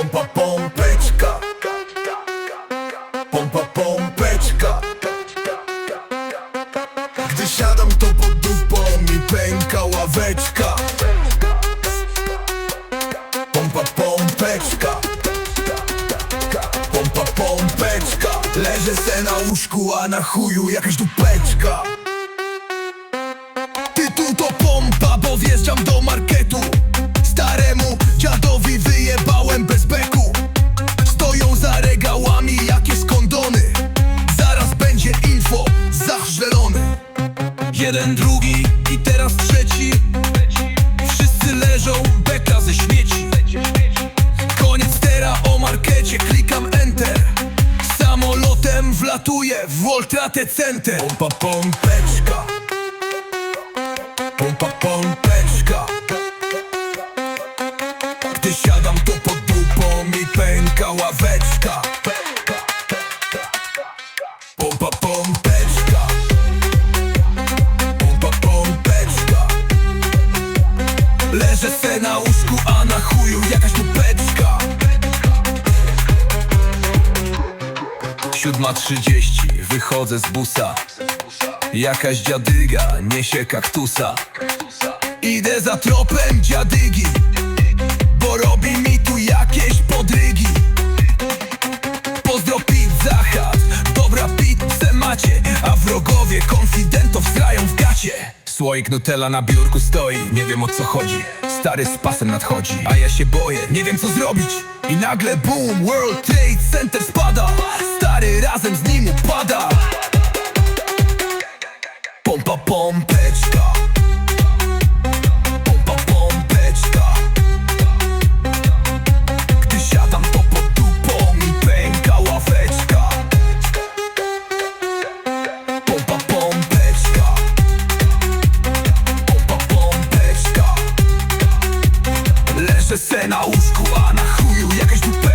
Pompa pompeczka. Pompa pompeczka. Gdy siadam to pod dupą mi pęka ławeczka. Pompa pompeczka. Pompa pompeczka. Leżę se na łóżku, a na chuju jakaś dupeczka. Jeden, drugi i teraz trzeci. Wszyscy leżą, beka ze śmieci. Koniec tera o markecie, klikam enter. Samolotem wlatuję w Voltrate Center. Pompa pompeczka. Pompa pompeczka. Gdy siadam to pod dupą mi pęka ławeczka. Pompa pompeczka Leżę se na łóżku, a na chuju jakaś tupeczka. Siódma trzydzieści, wychodzę z busa. Jakaś dziadyga niesie kaktusa. Idę za tropem dziadygi Bo robi mi Słoik Nutella na biurku stoi. Nie wiem o co chodzi. Stary z pasem nadchodzi. A ja się boję, nie wiem co zrobić. I nagle boom, World Trade Center spada. Stary razem z nim upada Se na łóżku, a na chuju jakaś dupę